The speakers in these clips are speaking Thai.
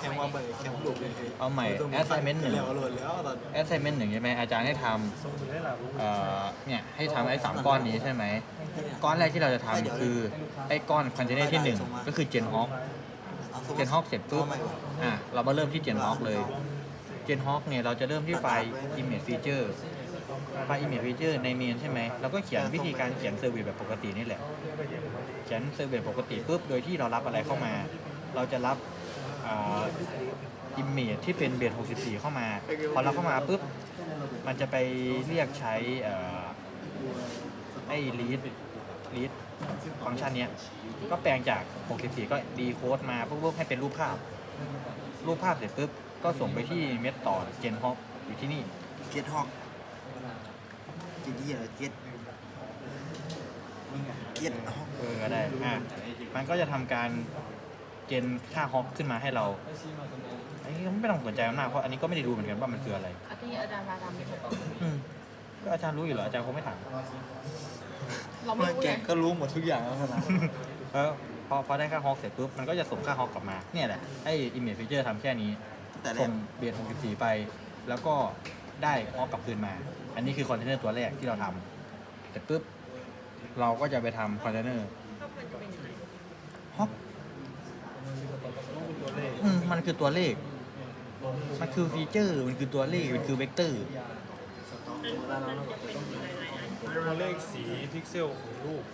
แข่งว่าไปแข่งลูกเลยเอาใหม่ assignment หนึ่ง แล้วโหลดแล้วตอน assignment หนึ่งใช่ไหมอาจารย์ให้ทำเอ่อเนี่ยให้ทำไอ้สามก้อนนี้ใช่ไหม ก้อนแรกที่เราจะทำคือ ไอ้ก้อนคอนเทนเนอร์ที่หนึ่งก็คือ Gen Hawk เจนฮอกเสร็จปุ๊บอะเรามาเริ่มที่เจนฮอกเลยเจนฮอกเนี่ยเราจะเริ่มที่ไฟล์ image feature ไฟล์ image feature ในเมนใช่ไหมเราก็เขียนวิธีการเขียนเซอร์วิสแบบปกตินี่แหละ เขียนเซอร์วิสปกติปุ๊บโดยที่เรารับอะไรเข้ามา เราจะรับ อ่า image ที่เป็นเบส64 เข้ามา พอเราเข้ามาปุ๊บ มันจะไปเรียกใช้เอ่อไอ้ read read ฟังก์ชันเนี้ย ก็แปลงจาก 64 ก็ดีโค้ดมาปุ๊บๆให้เป็นรูปภาพ รูปภาพเสร็จปุ๊บ ก็ส่งไปที่เมธต่อเจนฮอกอยู่ที่นี่เก็ตฮอกเก็ตที่อะไรเก็ตเก็ตฮอกเออได้อะมันก็จะทำการ เจนค่าฮอกขึ้นมาให้เราอันนี้ก็ไม่ต้องสนใจมากเพราะอันนี้ก็ไม่ได้ดูเหมือนกันว่ามันคืออะไรอาทิตย์อาจารย์มาทำไม่ถูกอืมก็อาจารย์รู้อยู่เหรออาจารย์คงไม่ถามเราไม่เมื่อรู้แกไงก็รู้หมดทุกอย่างแล้วขนาดเออพอพอได้ค่าฮอกเสร็จปุ๊บมันก็จะส่งค่าฮอกกลับมาเนี่ยแหละไอ้ image feature ทำแค่นี้ แต่แรส่กงเบส64 ไป แล้วก็ได้ฮอกกลับคืนมา อันนี้คือคอนเทนเนอร์ตัวแรกที่เราทำเสร็จปุ๊บ เราก็จะไปทำคอนเทนเนอร์ฮอก อืมมันคือตัวเลข มันคือฟีเจอร์ มันคือตัวเลข มันคือเวกเตอร์ตัวเลขสีพิกเซลของรูป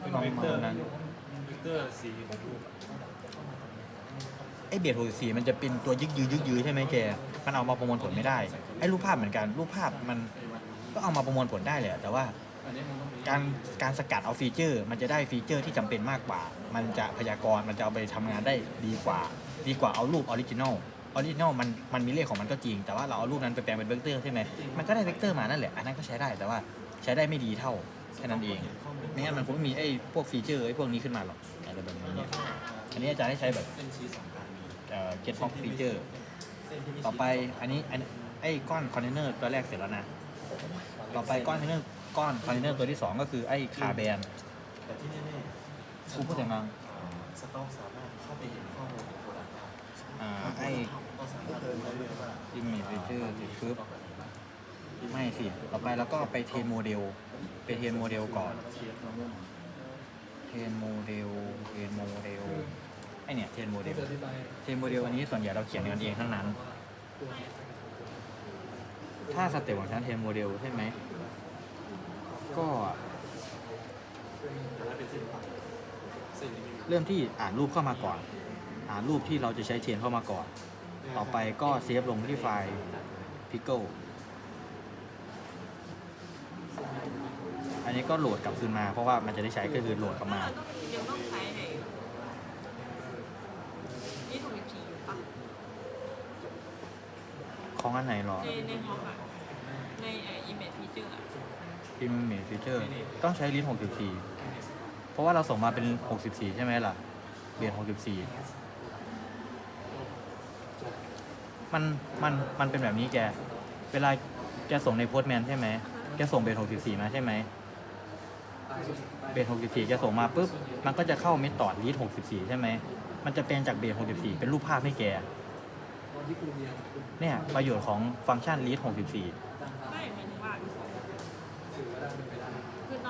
เป็นประเวกเตอมาณร์นั้นเวกเตอร์สีของรูปไอ้เบียด64มันจะเป็นตัวยึกยือยึกยือใช่ไหมแก มันเอามาประมวลผลไม่ได้ ไอ้รูปภาพเหมือนกัน รูปภาพมันก็เอามาประมวลผลได้แหละ แต่ว่า การการสกัดเอาฟีเจอร์ มันจะได้ฟีเจอร์ที่จำเป็นมากกว่า มันจะพยากรณ์มันจะเอาไปทำงานได้ดีกว่า ดีกว่าเอารูปออริจินอลออริจินอลมันมันมีเลขของมันก็จริง แต่ว่าเราเอารูปนั้นไปแปลงเป็นเวกเตอร์ใช่ไหมมันก็ได้เวกเตอร์มานั่นแหละ อันนั้นก็ใช้ได้แต่ว่าใช้ได้ไม่ดีเท่าแค่นั้นเองไม่งั้นมันคงไม่มีไอ้พวกฟีเจอร์ไอ้พวกนี้ขึ้นมาหรอกอะไรแบบนี้เนี่ยอันนี้อาจารย์ได้ใช้แบบเอ่อ get hop feature ต่อไปอันนี้อันไอ้ก้อนคอนเทนเนอร์ตัวแรกเสร็จแล้วนะ ต่อไปก้อนคอนเทนเนอร์ ก้อนคอนเทนเนอร์ตัวที่สองก็คือไอ้คาแบนแต่ที่แน่กูพูดถึงมังๆสต็อกสามารถเข้าไปเห็นข้อมูลของโปรดักต์ได้อ่าไอ้ก็สามารถดูได้เลยว่า image feature เสร็จปุ๊บไม่สิ ต่อไปแล้วก็ไปเทรนโมเดล ไปเทรนโมเดลก่อน เทรนโมเดล เทรนโมเดล ไอเนี่ยเทรนโมเดล เทรนโมเดลอันนี้ส่วนใหญ่เราเขียนกันเองทั้งนั้น ถ้าสเต็ปของชั้นเทรนโมเดลใช่ไหม ก็เริ่มที่อ่านรูปเข้ามาก่อน อ่านรูปที่เราจะใช้เทนเข้ามาก่อน ต่อไปก็เซฟลงที่ไฟล์ Pickle อันนี้ก็โหลดกลับคืนมาเพราะว่ามันจะได้ใช้ก็คือโหลดกลับมา ยังต้องใช้ไอ้นี่ถูกอีกทีอยู่ปะของอันไหนหรอ ในในห้องอะในไอ image feature อะ Image Feature ต้องใช้ลิ้น64 เพราะว่าเราส่งมาเป็น 64 ใช่ไหมล่ะเรียน64 มันมันมันเป็นแบบนี้แก เวลาแกส่งในโพสแมนใช่ไหมแกส่งเบส64 มาใช่ไหมเบส64 แกส่งมาปุ๊บ มันก็จะเข้าเมธอดลีด64 ใช่ไหม มันจะเป็นจากเบส64 เป็นรูปภาพให้แก เนี่ยประโยชน์ของฟังก์ชันลีด64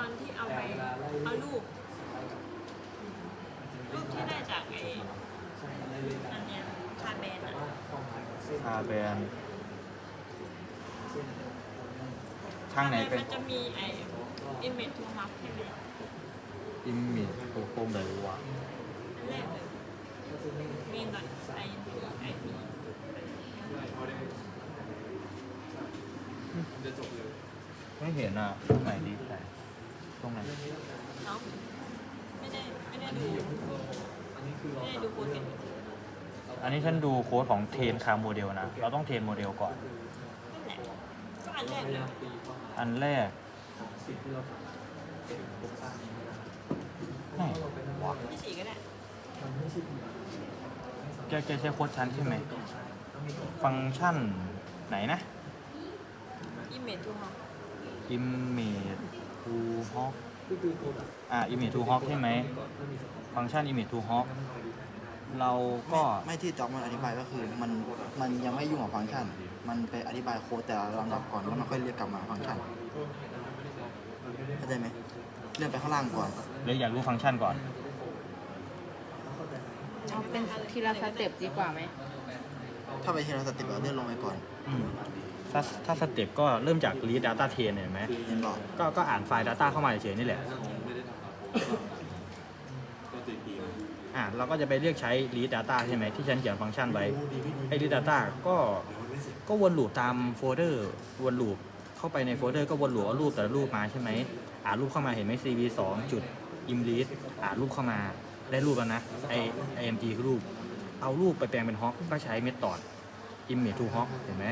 อตอนที่เอาไปเอารูปรูปที่ได้จากไอ้อันเนี้ยชาร์แบนอะคาแบนข้างไหนเป็นมันจะมีไอ้ image to map ใช่ไหมอิมเมจโปรไหนวะอันแรกเลยมีดอทไอพีไอพีไม่เห็นอะตรงไหนดีแต่ ตรงไหนเนาะไม่ได้ไม่ได้ดูไม่ได้ดูโปรเจกต์อันนี้ฉันดูโค้ดของเทรนคาโมเดลนะ เราต้องเทรนโมเดลก่อน นั่นแหละก็อันแรกเลยอันแรกไหนวะที่สี่ก็ได้แกแกใช้โค้ดชั้นใช่ไหม ฟังก์ชันไหนนะ image to map image to hawk อ่า image to hawk ใช่ไหมฟังก์ชัน image to hawk เราก็ไม่ที่จ็อบมันอธิบายก็คือมันมันยังไม่ยุ่งกับฟังก์ชัน มันไปอธิบายโค้ดแต่ละลำดับก่อนแล้วมันค่อยเรียกกลับมาฟังก์ชันเข้าใจไหมเลื่อนไปข้างล่างก่อนเลยอยากรู้ฟังก์ชันก่อนเอาเป็นทีละสเต็ปดีกว่าไหมถ้าไปทีละสเต็ปเราเลื่อนลงไปก่อน อืม ถ้าถ้าสเต็ปก็เริ่มจาก read data train เห็นไหมก็ก็อ่านไฟล์ Data เข้ามาเฉยๆนี่แหละอะเราก็จะไปเรียกใช้ read data ใช่ไหมที่ฉันเขียนฟังก์ชันไว้ไอ้ read data ก็ก็วนลูปตามโฟลเดอร์วนลูปเข้าไปในโฟลเดอร์ก็วนลูปเอารูปแต่ละรูปมาใช่ไหมอ่านรูปเข้ามาเห็นไหม cv 2จุด im read อ่านรูปเข้ามาได้รูปแล้วนะไอ img คือรูป เอารูปไปแปลงเป็นฮอกก็ใช้ method image to hawk เห็นไหม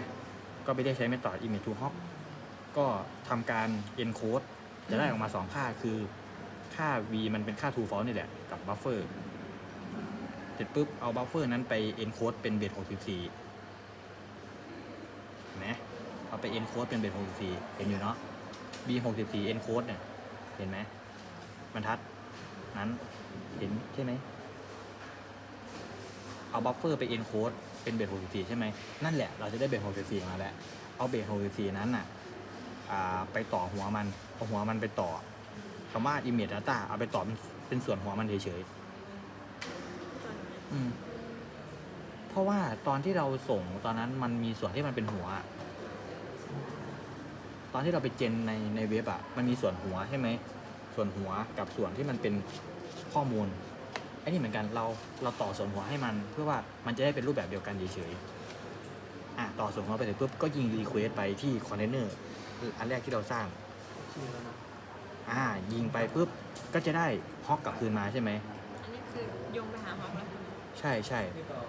ก็ไปเรียกใช้ method image to hawk ก็ทำการ encode จะได้ออกมา 2 ค่าคือค่า v มันเป็นค่า true false นี่แหละ กับ buffer เสร็จปุ๊บ เอา buffer นั้นไป encode เป็นเบส64เห็นไหมเอาไป encode เป็นเบส64 เห็นอยู่เนาะ b 64 encode เนี่ย เห็นไหมบรรทัด นั้น เห็นใช่ไหม เอา buffer ไป encode เป็นเบส64 ใช่ไหมนั่นแหละเราจะได้เบส64 มาแล้ว เอาเบส64 นั้นน่ะอ่าไปต่อหัวมันเอาหัวมันไปต่อคำว่า image data เอาไปต่อเป็นเป็นส่วนหัวมันเฉยๆอืมเพราะว่าตอนที่เราส่งตอนนั้นมันมีส่วนที่มันเป็นหัว ตอนที่เราไปเจนในในเว็บอะมันมีส่วนหัวใช่ไหม ส่วนหัวกับส่วนที่มันเป็นข้อมูลไอ้นี่เหมือนกันเราเราต่อส่วนหัวให้มัน เพื่อว่ามันจะได้เป็นรูปแบบเดียวกันเฉยๆอะต่อส่วนหัวไปเสร็จปุ๊บก็ยิงรีเควสไปที่คอนเทนเนอร์อันแรกที่เราสร้างอ่ายิงไปปุ๊บก็จะได้ฮอกกลับคืนมาใช่ไหมอันนี้คือโยงไปหาฮอกแล้วใช่ไหมใช่ใช่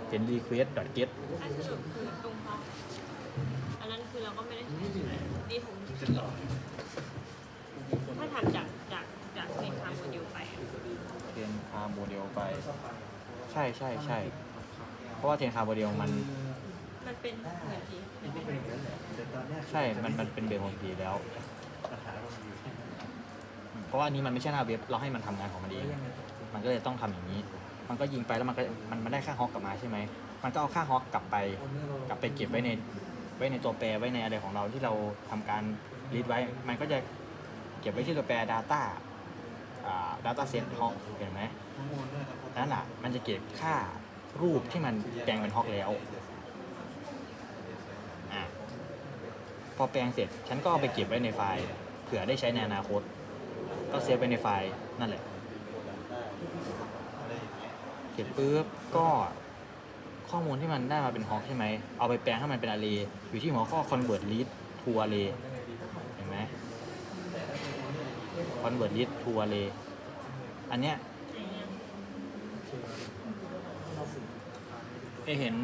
เป็น request get ถ้าสรุปคือตรงฮอกอันนั้นคือเราก็ไม่ได้ใช้ใช่ไหมดีผมถ้าทำจากจากจากเมนทางโมเดลไปอะ เทนคาโมเดลไป ใช่ใช่ใช่เพราะว่าเทนคาโมเดลมันมันเป็นเหมือนที่มันเป็นใช่มันมันเป็นเบสของดีแล้วเพราะว่าอันนี้มันไม่ใช่หน้าเว็บเราให้มันทำงานของมันเองมันก็เลยต้องทำอย่างนี้ มันก็ยิงไปแล้วมันก็มันมันได้ค่าฮอกกลับมาใช่ไหมมันก็เอาค่าฮอกกลับไป กลับไปเก็บไว้ในไว้ในตัวแปรไว้ในอะไรของเราที่เราทำการรีดไว้ มันก็จะเก็บไว้ที่ตัวแปร Data อ่า Data Set Hawk เห็นไหมนั่นแหละมันจะเก็บค่ารูปที่มันแปลงเป็นฮอกแล้วอะพอแปลงเสร็จฉันก็เอาไปเก็บไว้ในไฟล์เผื่อได้ใช้ในอนาคต ก็เซฟไว้ในไฟล์นั่นแหละเสร็จปุ๊บก็ข้อมูลที่มันได้มาเป็นฮอกใช่ไหม เอาไปแปลงให้มันเป็น array อยู่ที่หัวข้อ convert list to array เห็นไหม convert list to array อันเนี้ยเอเห็น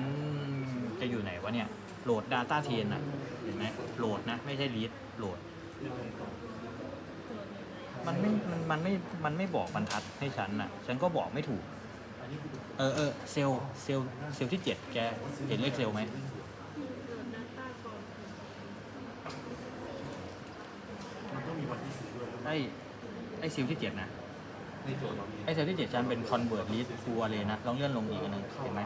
จะอยู่ไหนวะเนี่ย โหลด data train อะเห็นไหมโหลดนะ ไม่ใช่ list โหลด มันไม่มันมันไม่มันไม่บอกบรรทัดให้ฉันน่ะฉันก็บอกไม่ถูก เออเออเซลเซลเซลที่เจ็ดแก เห็นเลขเซลไหมไอ ไอเซลล์ที่เจ็ดนะไอเซลล์ที่เจ็ดฉันเป็น convert list to array นะลองเลื่อนลงอีกอันหนึงเห็นไหม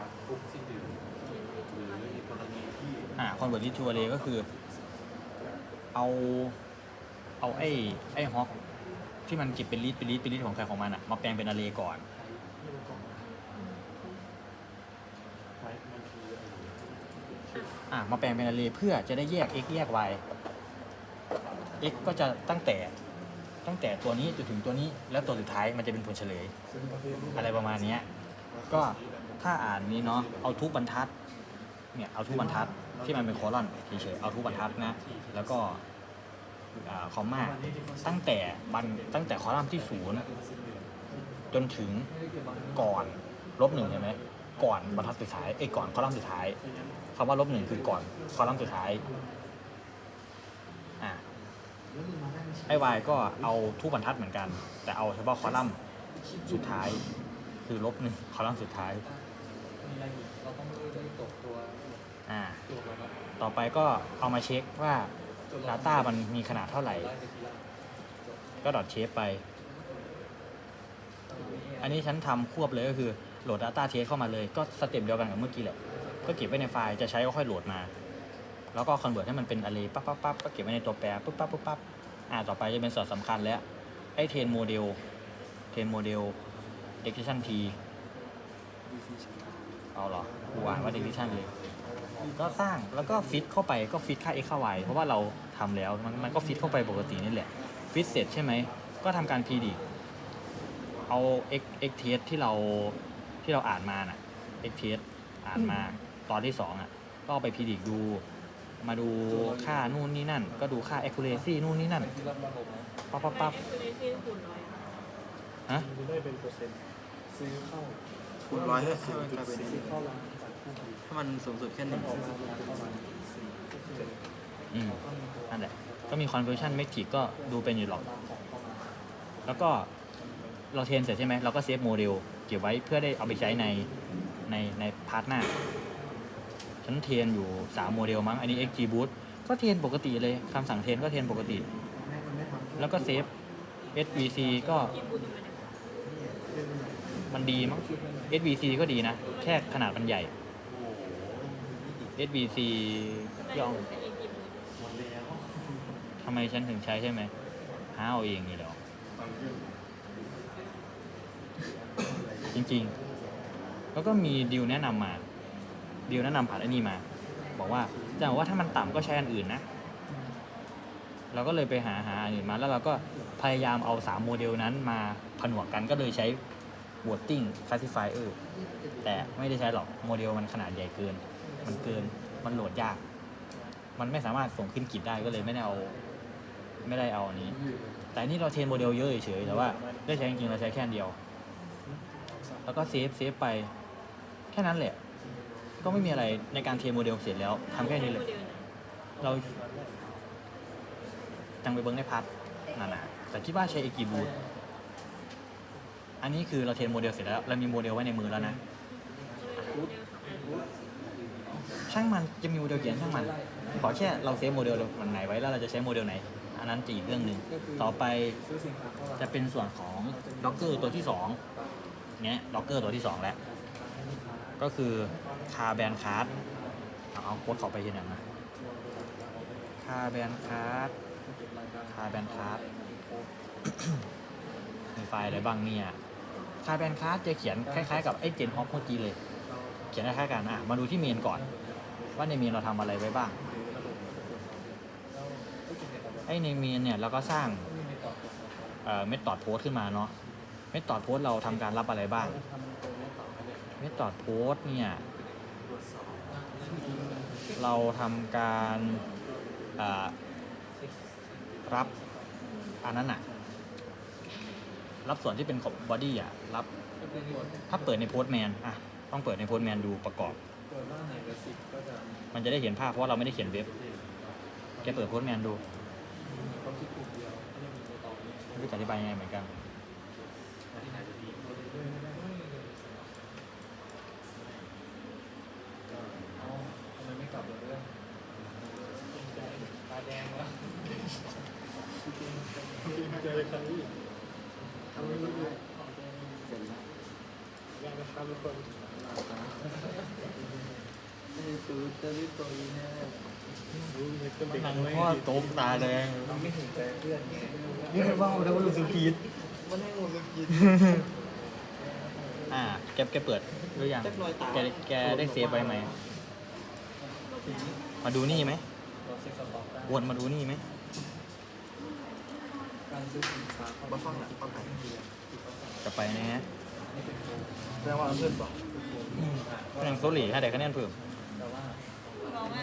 อ่า convert list to array ก็คือ เอา เอาไอ้ไอ้ฮอกที่มันเก็บเป็นลิสต์เป็นลิสต์เป็นลิสต์ของใครของมันอะมาแปลงเป็น array ก่อน อะมาแปลงเป็น array เพื่อจะได้แยก x แยก y x ก็จะตั้งแต่ ตั้งแต่ตัวนี้จนถึงตัวนี้ แล้วตัวสุดท้ายมันจะเป็นผลเฉลย อะไรประมาณเนี้ยก็ถ้าอ่านนี้เนาะเอาทุกบรรทัดเนี่ยเอาทุกบรรทัดที่มันเป็นคอลัมน์เฉยๆเอาทุกบรรทัดนะแล้วก็คอมมาตั้งแต่บันตั้งแต่คอลัมน์ที่ศูนย์จนถึงก่อนลบหนึ่งใช่ไหมก่อนบรรทัดสุดท้ายเอ้ก่อนคอลัมน์สุดท้ายคำว่าลบหนึ่งคือก่อนคอลัมน์สุดท้าย อ่า ไอ้ y ก็เอาทุกบรรทัดเหมือนกัน แต่เอาเฉพาะคอลัมน์สุดท้าย คือลบหนึ่งคอลัมน์สุดท้ายอ่าต่อไปก็เอามาเช็คว่า Data มันมีขนาดเท่าไหร่ ก็ดอทเชฟไป อันนี้ฉันทำควบเลยก็คือโหลด Data Test เข้ามาเลย ก็สเต็ปเดียวกันกับเมื่อกี้แหละ ก็เก็บไว้ในไฟล์จะใช้ก็ค่อยโหลดมา แล้วก็คอนเวิร์ตให้มันเป็น array ปั๊บปั๊บปั๊บก็เก็บไว้ในตัวแปรปุ๊บปั๊บปุ๊บปั๊บ อ่าต่อไปจะเป็นส่วนสำคัญแล้วไอ้เทรนโมเดลเทรนโมเดล decision t เอาเหรอกูอ่านว่า decision เลย ก็สร้างแล้วก็ฟิตเข้าไปก็ฟิตค่า x ค่า y เพราะว่าเราทำแล้วมันมันก็ฟิตเข้าไปปกตินี่แหละ ฟิตเสร็จใช่ไหม ก็ทำการ predict เอา x x test ที่เราที่เราอ่านมาน่ะ x test อ่านมาตอนที่สองอะ ก็ไป predict ดู มาดูค่านู่นนี่นั่น ก็ดูค่า accuracy นู่นนี่นั่นปั๊บปั๊บปั๊บคือในที่คูณร้อยฮะได้เป็นเปอร์เซ็นต์ซื้อเข้าคูณร้อยก็คือมันกลายเป็นซื้อเข้าร้านขายผู้ผลิตถ้ามันสูงสุดแค่หนึ่งออกมาประมาณสี่อืมนั่นแหละ ก็มี conversion metric ก็ดูเป็นอยู่หรอก แล้วก็เราเทรนเสร็จใช่ไหม เราก็เซฟโมเดลเก็บไว้เพื่อได้เอาไปใช้ในในในพาร์ทหน้า ฉันเทรนอยู่ 3 โมเดลมั้ง อันนี้ XGBoost ก็เทรนปกติเลยคำสั่งเทรนก็เทรนปกติ แล้วก็เซฟ SVC ก็ที่คูณอยู่ไหนมันดีมั้ง SVC ก็ดีนะ แค่ขนาดมันใหญ่ SVC ได้ย่องแต่เองกี่คูณทำไมฉันถึงใช้ใช่ไหมหาเอาเองอยู่แล้วจริงๆ แล้วก็มีดีลแนะนำมา ดีลแนะนำผ่านไอ้นี่มา บอกว่าจะบอกว่าถ้ามันต่ำก็ใช้อันอื่นนะ เราก็เลยไปหาหาอันอื่นมา แล้วเราก็พยายามเอาสามโมเดลนั้นมาผนวกกันก็เลยใช้ wording classifier แต่ไม่ได้ใช้หรอกโมเดลมันขนาดใหญ่เกิน มันเกินมันโหลดยาก มันไม่สามารถส่งขึ้นกิจได้ก็เลยไม่ได้เอาไม่ได้เอาอันนี้ แต่นี่เราเทรนโมเดลเยอะเฉยๆแต่ว่าได้ใช้จริงๆเราใช้แค่เดียว แล้วก็เซฟเซฟไปแค่นั้นแหละ ก็ไม่มีอะไรในการเทรนโมเดลเสร็จแล้วทำแค่นี้เลย เราจังไปเบิ้งในพัดนั่นนะแต่คิดว่าใช้เอกีบูทอันนี้คือเราเทรนโมเดลเสร็จแล้ว เรามีโมเดลไว้ในมือแล้วนะ ช่างมันจะมีโมเดลเขียนช่างมัน ขอแค่เราเซฟโมเดลมันไหนไว้แล้วเราจะใช้โมเดลไหน อันนั้นจะอีกเรื่องหนึ่งต่อไปจะเป็นส่วนของ Docker ตัวที่สองเนี้ย Docker ตัวที่สองแล้ว ก็คือ คาแบนคาร์ดเอาโค้ดเขาไปยังไงนะคาแบนคาร์ดคาแบนคาร์ดมีไฟล์อะไรบ้างเนี่ยคาแบนคาร์ดจะเขียนคล้ายๆกับไอ้เจนฮอปเมื่อกี้เลย เขียนคล้ายๆกันอะมาดูที่เมนก่อน ว่าในเมนเราทำอะไรไว้บ้างไอ้ในเมนเนี่ยเราก็สร้างเอ่อเมธอดโพสขึ้นมาเนาะเมธอดโพสเราทำการรับอะไรบ้างเมธอดโพสเนี่ย เราทำการรับอันนั้นอะรับส่วนที่เป็นของบอดี้อะรับ ถ้าเปิดในโพสแมนอะต้องเปิดในโพสแมนดูประกอบ มันจะได้เห็นภาพเพราะเราไม่ได้เขียนเว็บ แกเปิดโพสแมนดูไม่รู้จะอธิบายยังไงเหมือนกัน ทำไมไม่กลับเลยเรื่องตา แดงวะเจอครั้งนี้ทำไม่รู้เลยอยากจะทำทุกคนมันพ่อตกตาแดงไม่ถึงใจเพื่อนไงนี่ไม่ว่าเรารู้สึกผิดมันให้งูสกินอ่า แกแกเปิดหรือยังจักรอยตาแกแกได้เซฟไว้ไหมมาดูนี่ไหม เราเซ็กซ์ต็อกได้วนมาดูนี่ไหมการซื้อสินค้าเข้าบ้าฟังหลังป้าไผ่จะไปนะฮะแสดงว่าเพื่อนบอกยังโซลี่ให้ได้คะแนนเพิ่มแต่ว่าบอกว่า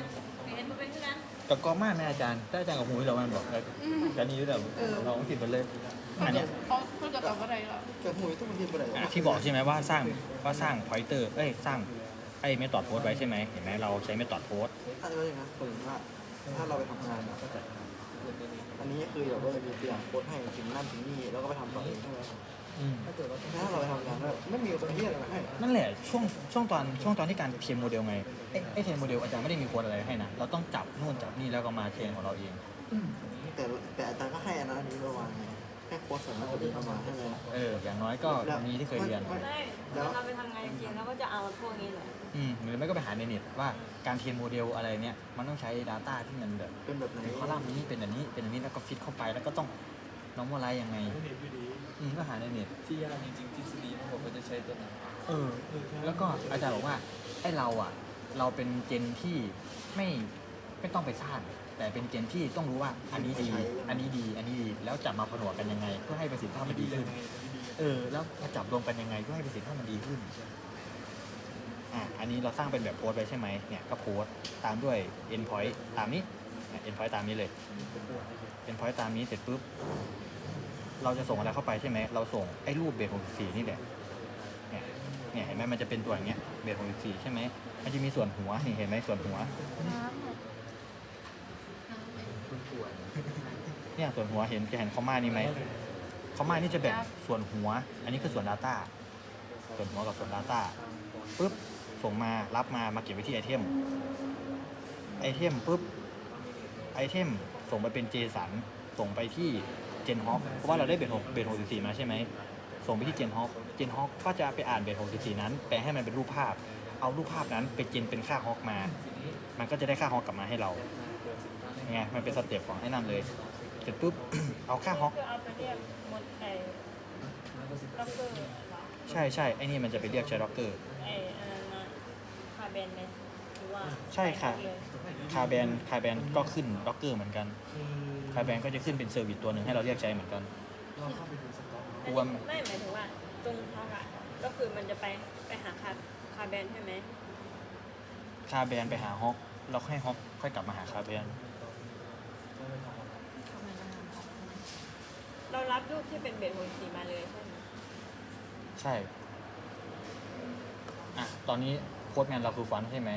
เห็นมันเป็นที่นั้นกับกอมากนะอาจารย์ถ้าอาจารย์กับหูเรามันบอกแล้วการนี้แบบเราต้องผิดไปเลยอันเนี้ยเขาเขาจะตอบอะไรหรอแกหูยต้องมาทีไปไหนอะที่บอกใช่ไหมว่าสร้างว่าสร้างพอยเตอร์เอ้ยสร้างไอ้เมธอดโพสไว้ใช่ไหมเห็นไหมเราใช้เมธอดโพสถ้าจะว่าอย่างนั้นผมว่า ถ้าเราไปทำงานอะอันนี้คือแบบว่ามีตัวอย่างโค้ดให้ถึงนั่นถึงนี่แล้วก็ไปทำต่อเองใช่ไหมถ้าเกิดว่าถ้าเราไปทำงานแล้วไม่มีคนเฮียอะไรมาให้นั่นแหละช่วงช่วงตอนช่วงตอนที่การเทรนโมเดลไงไอ้ไอ้เทรนโมเดลอาจารย์ไม่ได้มีโค้ดอะไรให้นะเราต้องจับนู่นจับนี่แล้วก็มาเทรนของเราเอง แต่แต่อาจารย์ก็ให้อันนั้นอันนี้ระวังไงให้โค้ดค้ดสามารถจะทำมาให้เลยเออ อย่างน้อยก็มีที่เคยเรียนใช่เราไปทำงานจริงๆแล้วก็จะเอาพวกนี้แหละอืมหรือไม่ก็ไปหาในเน็ตว่าการเทรนโมเดลอะไรเนี่ย มันต้องใช้ Data ที่มันแบบเป็นแบบไหนเป็นคอลัมน์นี้เป็นอันนี้เป็นอันนี้แล้วก็ฟิตเข้าไปแล้วก็ต้องน้องโมไลยังไงอืมก็หาในเน็ต ที่ยากจริงๆทฤษฎีมันบอกว่าจะใช้ตัวไหนเออ แล้วก็อาจารย์บอกว่าไอ้เราอะ เราเป็นเจนที่ไม่ไม่ต้องไปสร้าง แต่เป็นเจนที่ต้องรู้ว่าอันนี้ดี อันนี้ดี อันนี้ดี แล้วจับมาผนวกกันยังไงเพื่อให้ประสิทธิภาพมันดีขึ้น เออ แล้วมาจับรวมกันยังไงเพื่อให้ประสิทธิภาพมันดีขึ้น อะ อันนี้เราสร้างเป็นแบบโพสไว้ใช่ไหมเนี่ย ก็โพสตามด้วย endpoint ตามนี้ endpoint ตามนี้เลย endpoint ตามนี้เสร็จปุ๊บ เราจะส่งอะไรเข้าไปใช่ไหม เราส่งไอ้รูปเบส64นี่แหละ เนี่ย เนี่ยเห็นไหมมันจะเป็นตัวอย่างเงี้ย เบส64ใช่ไหมมันจะมีส่วนหัว เห็นไหมส่วนหัว เนี่ยส่วนหัวเห็นจะเห็นคอมมานี่ไหมคอมมานี่จะแบ่งส่วนหัว อันนี้คือส่วน Data ส่วนหัวกับส่วน Data ปุ๊บส่งมารับมามาเก็บไว้ที่ไอเทมไอเทมปุ๊บไอเทมส่งไปเป็น JSON ส่งไปที่ GenHawk เพราะว่าเราได้เบส6เบส64มาใช่ไหมส่งไปที่ GenHawk GenHawk ก็จะไปอ่านเบส64นั้นแปลให้มันเป็นรูปภาพ เอารูปภาพนั้นไปเจนเป็นค่าฮอกมา มันก็จะได้ค่าฮอกกลับมาให้เรา ไงมันเป็นสเต็ปของไอ้นั่นเลย เสร็จปุ๊บ เอาค่าฮอก คือเอาไปเรียกหมดไอ้ด็อกเตอร์เหรอใช่ใช่ไอ้นี่มันจะไปเรียกใช้ด็อกเกอร์ ไอ้อันนั้นนะคาเบนไหมหรือว่าใช่ค่ะ เลยคาแบนคาแบนก็ขึ้นด็อกเกอร์เหมือนกันคาแบนก็จะขึ้นเป็นเซอร์วิสตัวหนึ่งให้เราเรียกใช้เหมือนกันรวมไม่หมายถึงว่าตรงเขาอะก็คือมันจะไปไปหาคาคาเบนใช่ไหมคาแบนไปหาฮอกเราให้ฮอกค่อยกลับมาหาคาแบน เรารับรูปที่เป็นเบสโฮลสีมาเลยใช่ไหมใช่ อะ ตอนนี้โค้ดแมนเราคือฟอนต์ใช่ไหม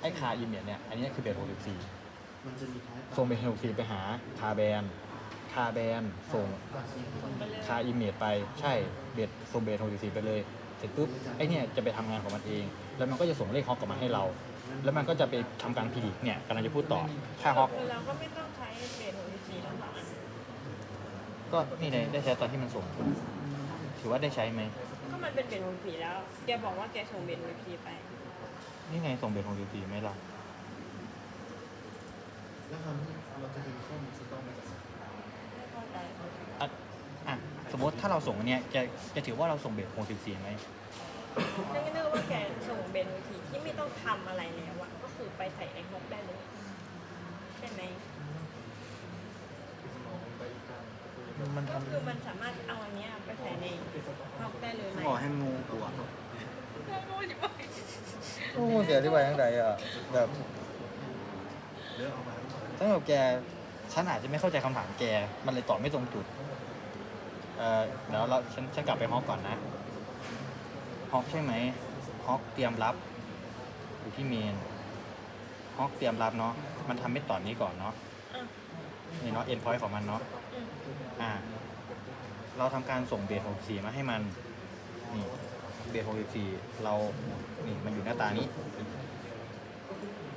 ไอ้คาอิมเมจเนี่ย อันนี้คือเบส64มันจะมีท้ายส่งเบส64ไปหาคาแบน คาแบนส่งส่งไปเลยคาอิมเมจไป ใช่ เบสส่งเบส64ไปเลย เสร็จปุ๊บ ไอ้เนี่ยจะไปทำงานของมันเอง แล้วมันก็จะส่งเลขฮอกกลับมาให้เรา แล้วมันก็จะไปทำการพิดิกเนี่ยกำลังจะพูดต่อค่าฮอก คือเราก็ไม่ต้องใช้เบสโฮลสีแล้วค่ะ ก็นี่เลยได้ใช้ตอนที่มันส่ง ถือว่าได้ใช้ไหม ก็มันเป็นเบสโฮลสีแล้ว แกบอกว่าแกส่งเบสโฮลสีไป นี่ไงส่งเบส64ไหมล่ะ แล้วคราวนี้เราจะดึงข้อมูลสต็อกมาจากไหนไม่เข้าใจอะอะสมมติถ้าเราส่งอันเนี้ยจะจะถือว่าเราส่งเบส64ไหมฉันก็นึกว่าแกส่งเบนทีที่ไม่ต้องทำอะไรแล้วอะก็คือไปใส่ไอฮอกได้เลย ใช่ไหม มันก็ทำคือมันสามารถเอาอันเนี้ยไปใส่ในฮอกได้เลยไหมบอกให้งูกลัวงูจิ๋วโอ้เสียที่ไปทั้งใดอะแบบสำหรับแกฉันอาจจะไม่เข้าใจคำถามแก มันเลยตอบไม่ตรงจุด เอ่อเดี๋ยวเราฉันฉันกลับไปฮอกก่อนนะฮอกใช่ไหมฮอกเตรียมรับอยู่ที่เมนฮอกเตรียมรับเนาะมันทำไม่ต่อนนี้ก่อนเนาะ อะนี่เนาะ end point ของมันเนาะอืมอ่า เราทำการส่งเบส64มาให้มัน นี่เบส64เรา นี่มันอยู่หน้าตานี้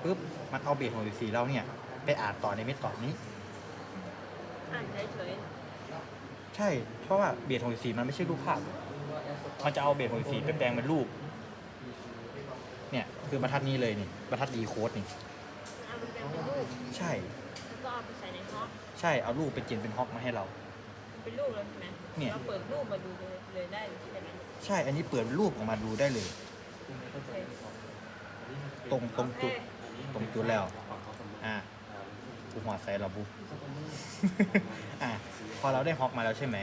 ปุ๊บมันเอาเบส64เราเนี่ย ไปอ่านต่อในเมธอดนี้ อ่านเฉยใช่ เพราะว่าเบส64มันไม่ใช่รูปภาพ มันจะเอาเบส64ไปแปลงเป็นรูป เนี่ย คือบรรทัดนี้เลยนี่บรรทัดดีโค้ดนี่ๆเอาไปเป็นรูป ใช่แล้ว ก็เอาไปใส่ในฮอกใช่เอารูปไปเจนเป็นฮอกมาให้เรา เป็นรูปเลยใช่ไหมเนี่ย เราเปิดรูปมาดูเลยเลยได้ใช่ไหมใช่อันนี้เปิดรูปออกมาดูได้เลยโอเคตรงตรงจุด ตรงจุดแล้ว อ่ากูหัวใส่เราบุ อ่าพอเราได้ฮอกมาแล้วใช่ไหม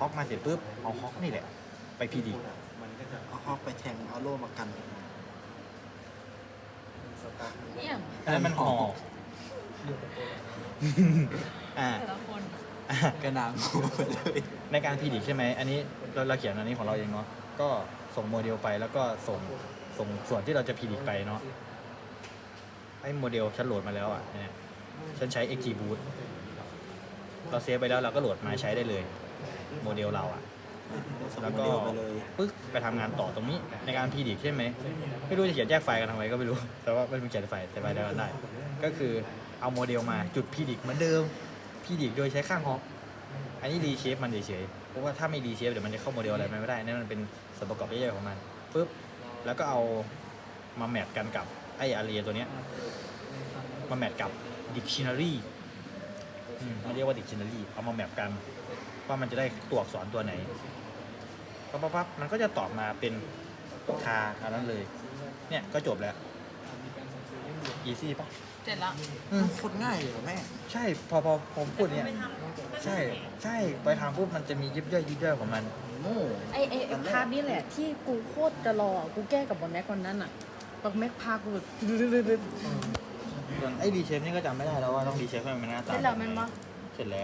ฮอกมาเสร็จปุ๊บเอาฮอกนี่แหละ ไปพีดีเอาฮอกไปแทงเอาโล่มากันเนี่ยอันนั้นมันหอก อ่าแต่ละคนอะกระหนางูไปเลยในการพีดิกใช่ไหมอันนี้เราเราเขียนอันนี้ของเราเองเนาะก็ส่งโมเดลไปแล้วก็ส่งส่งส่วนที่เราจะพีดิกไปเนาะไอ้โมเดลฉันโหลดมาแล้วอะเนี่ยฉันใช้ XGBoost เราเซฟไปแล้วเราก็โหลดมาใช้ได้เลย โมเดลเราอะ ส่งแล้วโมก็เดลไปเลยปึ๊กไปทำงานต่อตรงนี้ในการพีดิกใช่ไหมไม่รู้จะเขียนแยกไฟล์กันทำไมก็ไม่รู้ แต่ว่ามันเป็นเขียนไฟล์แต่ไฟล์ได้ได้ ก็คือ เอาโมเดลมาจุดพีดิกเหมือนเดิมพีดิกโดยใช้ข้างฮอกอันนี้รีเชฟมันเฉยๆเพราะว่าถ้าไม่รีเชฟเดี๋ยวมันจะเข้าโมเดลอะไรไม่ได้นั่นมันเป็นส่วนประกอบย่อยๆของมันปุ๊บแล้วก็เอามาแมทกันกับไออารีตัวเนี้ยมาแมทกับ dictionary อืมมันเรียกว่า dictionary เอามาแมปกันว่ามันจะได้ตัวอักษรตัวไหนปั๊บปั๊บปั๊บมันก็จะตอบมาเป็นคาอันนั้นเลย เนี่ยก็จบแล้ว easy ปะ เสร็จแล้วอืมโคตรง่ายเลยเหรอแม่ใช่พอพอผมพูดเนี่ยไปทำใช่ ใช่ไปทางปุ๊บมันจะมียิบย่อยยิบย่อยของมัน โง่ไอไอไอ้พาร์ทนี่แหละที่กูโคตรจะรออะกูแก้กับบอลแม็กวันนั้นอะบอลแม็กพากูแบบส่วนไอ้ดีเชฟนี่ก็จำไม่ได้แล้วว่าต้องดีเชฟให้มันหน้าตาเสร็จแล้วแมันปะเสร็จแล้ว